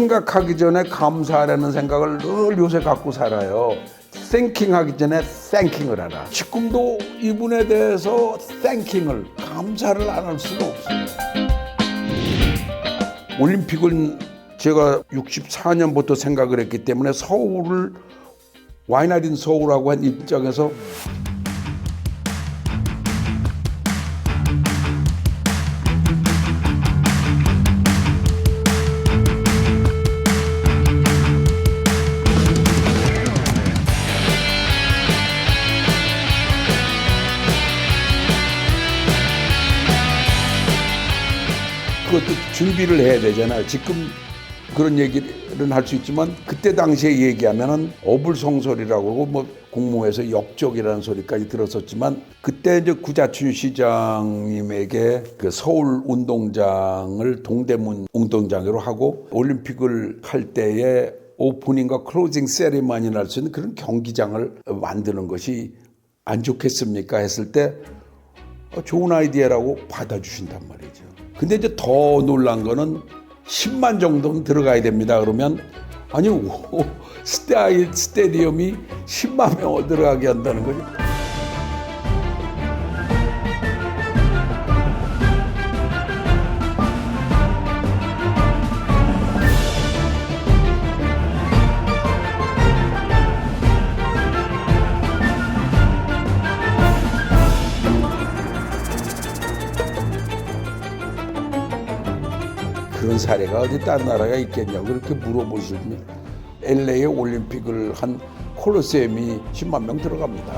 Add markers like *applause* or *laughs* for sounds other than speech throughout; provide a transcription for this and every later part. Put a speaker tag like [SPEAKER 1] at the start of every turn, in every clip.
[SPEAKER 1] 생각하기 전에 감사하라는 생각을 늘 요새 갖고 살아요. thinking 하기 전에 thanking을 하라. 지금도 이분에 대해서 thanking을 감사를 안 할 수가 없어요. 올림픽은 제가 64년부터 생각을 했기 때문에 서울을 와이나린 서울하고 한 입장에서 그것도 준비를 해야 되잖아요. 지금 그런 얘기를 할수 있지만 그때 당시에 얘기하면은 어불성설이라고 그러고 뭐 공모에서 역적이라는 소리까지 들었었지만 그때 이제 구자춘 시장님에게 그 서울 운동장을 동대문 운동장으로 하고 올림픽을 할 때에 오프닝과 클로징 세리머니를 할 수 있는 그런 경기장을 만드는 것이 안 좋겠습니까 했을 때 어, 좋은 아이디어라고 받아주신단 말이죠. 근데 이제 더 놀란 거는 10만 정도는 들어가야 됩니다. 그러면 아니 스테디움이 10만 명을 들어가게 한다는 거죠. 그런 사례가 어디 다른 나라가 있겠냐고 그렇게 물어보시면 LA에 올림픽을 한 콜로세움이 10만 명 들어갑니다.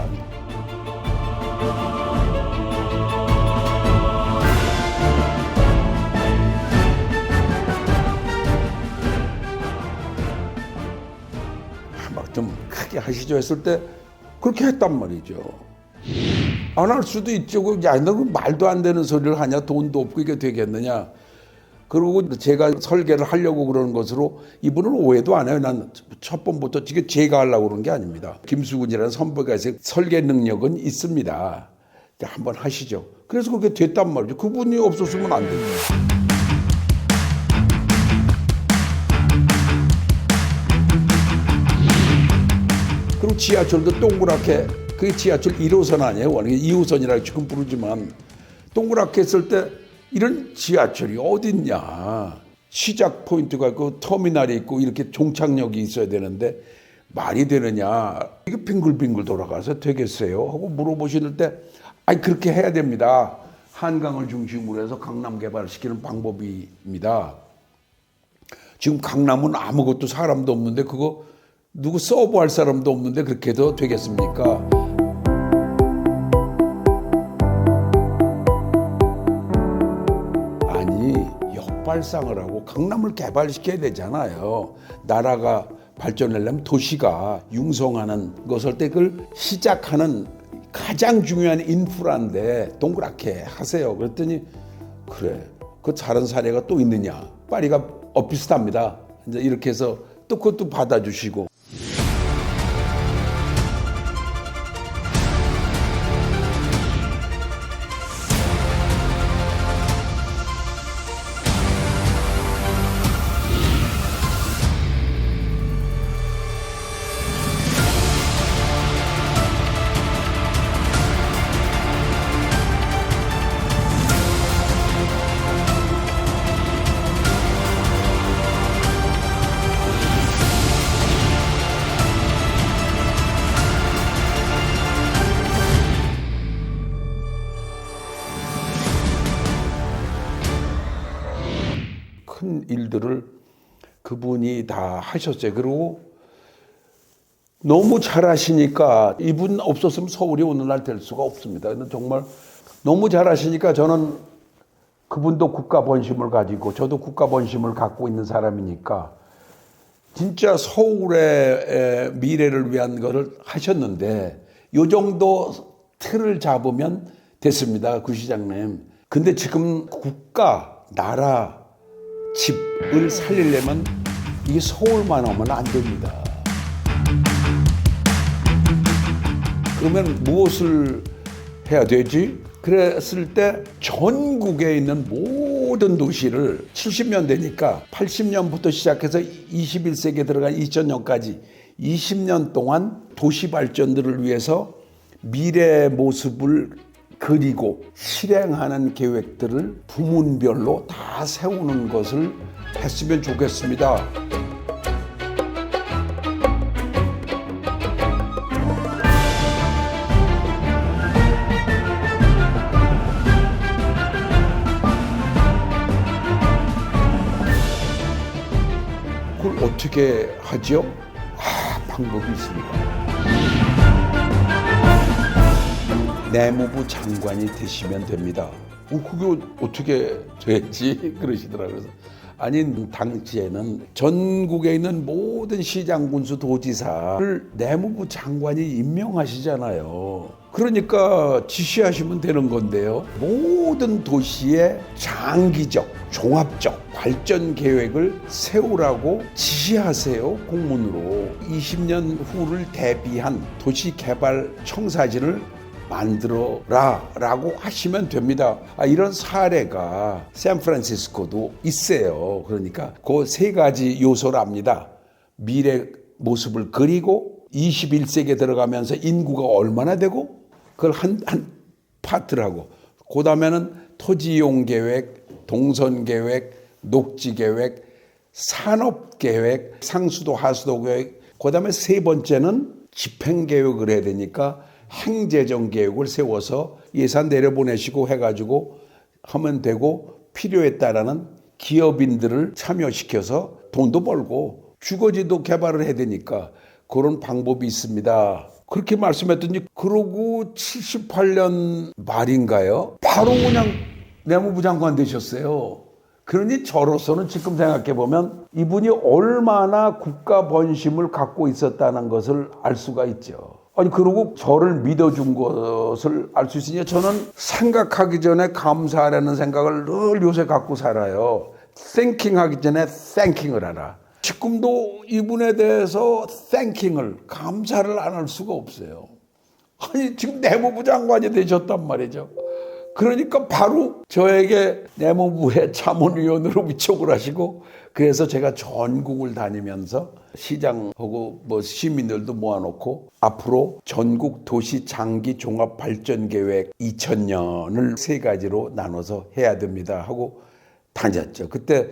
[SPEAKER 1] 막 좀 크게 하시죠 했을 때 그렇게 했단 말이죠. 안 할 수도 있죠. 그, 야, 너그 말도 안 되는 소리를 하냐? 돈도 없고 이게 되겠느냐? 그리고 제가 설계를 하려고 그러는 것으로 이분은 오해도 안 해요. 난 첫 번부터 지금 제가 하려고 그런 게 아닙니다. 김수근이라는 선배가 있어요. 설계 능력은 있습니다. 자, 한번 하시죠. 그래서 그렇게 됐단 말이죠. 그분이 없었으면 안 돼요. 그리고 지하철도 동그랗게 그게 지하철 1호선 아니에요. 원래 2호선이라고 지금 부르지만 동그랗게 했을 때 이런 지하철이 어딨냐. 시작 포인트가 있고 터미널이 있고 이렇게 종착역이 있어야 되는데 말이 되느냐. 이게 빙글빙글 돌아가서 되겠어요? 하고 물어보시는 때 아니 그렇게 해야 됩니다. 한강을 중심으로 해서 강남 개발시키는 방법입니다. 지금 강남은 아무것도 사람도 없는데 그거 누구 서브할 사람도 없는데 그렇게 해도 되겠습니까? 발상을 하고 강남을 개발시켜야 되잖아요. 나라가 발전하려면 도시가 융성하는 것을 때 그걸 시작하는 가장 중요한 인프라인데 동그랗게 하세요. 그랬더니 그래 그 다른 사례가 또 있느냐? 파리가 어 비슷합니다. 이제 이렇게 해서 또 그것도 받아주시고 큰 일들을 그분이 다 하셨어요. 그리고 너무 잘하시니까 이분 없었으면 서울이 오늘날 될 수가 없습니다. 근데 정말 너무 잘하시니까 저는 그분도 국가 번심을 가지고 저도 국가 번심을 갖고 있는 사람이니까 진짜 서울의 에, 미래를 위한 것을 하셨는데 요 정도 틀을 잡으면 됐습니다. 구 시장님. 근데 지금 국가, 나라, 집을 살리려면 이게 서울만 오면 안 됩니다. 그러면 무엇을 해야 되지? 그랬을 때 전국에 있는 모든 도시를 70년대니까 80년부터 시작해서 21세기에 들어간 2000년까지 20년 동안 도시 발전들을 위해서 미래의 모습을 그리고 실행하는 계획들을 부문별로 다 세우는 것을 했으면 좋겠습니다. 그걸 어떻게 하죠? 아, 방법이 있습니다. 내무부 장관이 되시면 됩니다. 어, 그게 어떻게 됐지? *laughs* 그러시더라고요. 그래서 아니, 당시에는 전국에 있는 모든 시장, 군수, 도지사를 내무부 장관이 임명하시잖아요. 그러니까 지시하시면 되는 건데요. 모든 도시의 장기적, 종합적 발전 계획을 세우라고 지시하세요. 공문으로. 20년 후를 대비한 도시 개발 청사진을 만들어라 라고 하시면 됩니다. 아, 이런 사례가 샌프란시스코도 있어요. 그러니까 그 세 가지 요소랍니다. 미래 모습을 그리고 21세기에 들어가면서 인구가 얼마나 되고 그걸 한, 한 파트라고. 그 다음에는 토지 이용 계획, 동선 계획, 녹지 계획, 산업 계획, 상수도 하수도 계획. 그 다음에 세 번째는 집행 계획을 해야 되니까 행재정 계획을 세워서 예산 내려보내시고 해가지고 하면 되고 필요에 따라는 기업인들을 참여시켜서 돈도 벌고 주거지도 개발을 해야 되니까 그런 방법이 있습니다. 그렇게 말씀했더니 그러고 78년 말인가요? 바로 그냥 내무부 장관 되셨어요. 그러니 저로서는 지금 생각해 보면 이분이 얼마나 국가 번심을 갖고 있었다는 것을 알 수가 있죠. 아니 그러고 저를 믿어준 것을 알 수 있으니 저는 생각하기 전에 감사하라는 생각을 늘 요새 갖고 살아요. thinking 하기 전에 thinking을 하라. 지금도 이분에 대해서 thinking을 감사를 안 할 수가 없어요. 아니 지금 내무부 장관이 되셨단 말이죠. 그러니까 바로 저에게 내무부의 자문위원으로 위촉을 하시고 그래서 제가 전국을 다니면서 시장하고 뭐 시민들도 모아놓고 앞으로 전국 도시 장기 종합 발전 계획 2000년을 세 가지로 나눠서 해야 됩니다 하고 다녔죠. 그때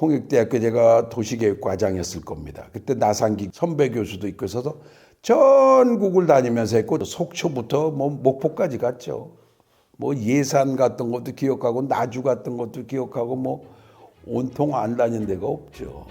[SPEAKER 1] 홍익대학교 제가 도시계획과장이었을 겁니다. 그때 나상기 선배 교수도 있고 있어서 전국을 다니면서 했고 속초부터 뭐 목포까지 갔죠. 뭐 예산 같은 것도 기억하고 나주 같은 것도 기억하고 뭐 온통 안 다닌 데가 없죠.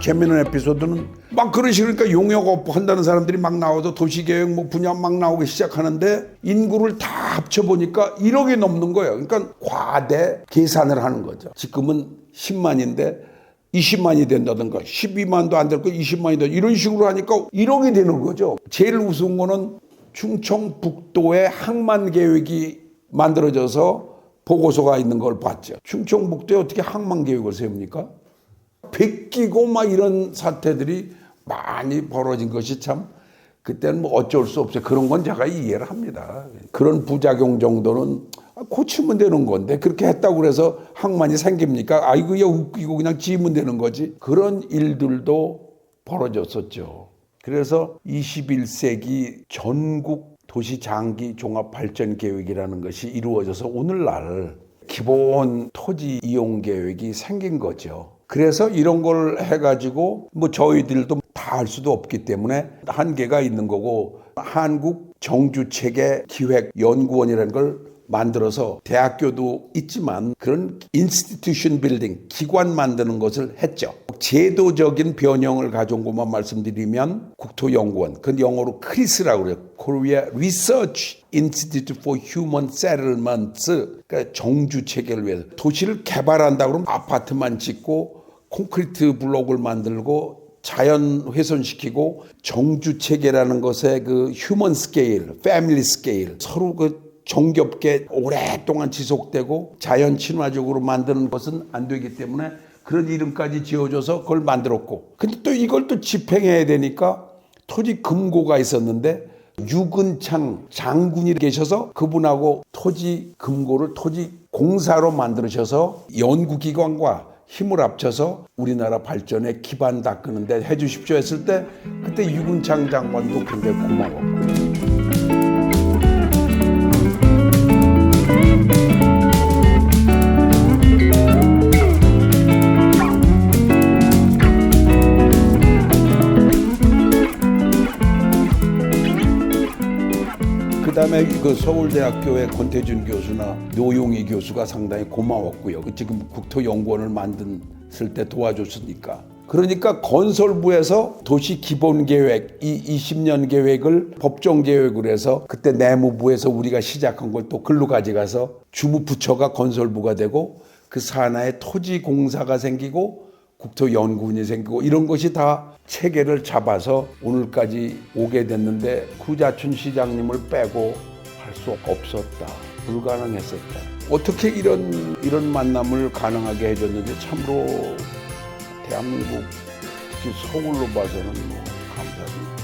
[SPEAKER 1] 재미있는 에피소드는 막 그러시니까 용역 업부 한다는 사람들이 막 나와서 도시계획 뭐 분야 막 나오기 시작하는데 인구를 다 합쳐보니까 1억이 넘는 거예요. 그러니까 과대 계산을 하는 거죠. 지금은 10만인데 20만이 된다든가 12만도 안 될 거 20만이 된다 이런 식으로 하니까 1억이 되는 거죠. 제일 우스운 거는 충청북도의 항만 계획이 만들어져서 보고서가 있는 걸 봤죠. 충청북도에 어떻게 항만 계획을 세웁니까? 베끼고 막 이런 사태들이 많이 벌어진 것이 참 그때는 뭐 어쩔 수 없어요. 그런 건 제가 이해를 합니다. 그런 부작용 정도는 고치면 되는 건데 그렇게 했다고 그래서 항만이 생깁니까? 아이고 야 웃기고 그냥 지면 되는 거지. 그런 일들도 벌어졌었죠. 그래서 21세기 전국 도시 장기 종합 발전 계획이라는 것이 이루어져서 오늘날 기본 토지 이용 계획이 생긴 거죠. 그래서 이런 걸 해가지고 뭐 저희들도 다 할 수도 없기 때문에 한계가 있는 거고 한국 정주체계 기획연구원이라는 걸 만들어서 대학교도 있지만 그런 인스티튜션 빌딩 기관 만드는 것을 했죠. 제도적인 변형을 가져온 것만 말씀드리면 국토연구원 그 영어로 크리스라고 그래요. Korea Research Institute for Human Settlements 그러니까 정주 체계를 위해서 도시를 개발한다 그러면 아파트만 짓고 콘크리트 블록을 만들고 자연 훼손시키고 정주 체계라는 것의 그 휴먼 스케일, 패밀리 스케일 서로 그 정겹게 오랫동안 지속되고 자연 친화적으로 만드는 것은 안 되기 때문에 그런 이름까지 지어줘서 그걸 만들었고. 근데 또 이걸 또 집행해야 되니까 토지 금고가 있었는데 유근창 장군이 계셔서 그분하고 토지 금고를 토지 공사로 만들으셔서 연구기관과 힘을 합쳐서 우리나라 발전에 기반 닦는데 해주십시오 했을 때 그때 유근창 장관도 굉장히 고마웠 그 서울대학교의 권태준 교수나 노용희 교수가 상당히 고마웠고요. 그 지금 국토연구원을 만들었을 때 도와줬으니까. 그러니까 건설부에서 도시 기본 계획 이 20년 계획을 법정 계획으로 해서 그때 내무부에서 우리가 시작한 걸 또 글로 가져가서 주무부처가 건설부가 되고 그 산하에 토지 공사가 생기고 국토연구원이 생기고 이런 것이 다 체계를 잡아서 오늘까지 오게 됐는데 구자춘 시장님을 빼고 할 수 없었다. 불가능했었다. 어떻게 이런 이런 만남을 가능하게 해줬는지 참으로 대한민국 서울로 봐서는 뭐 감사합니다.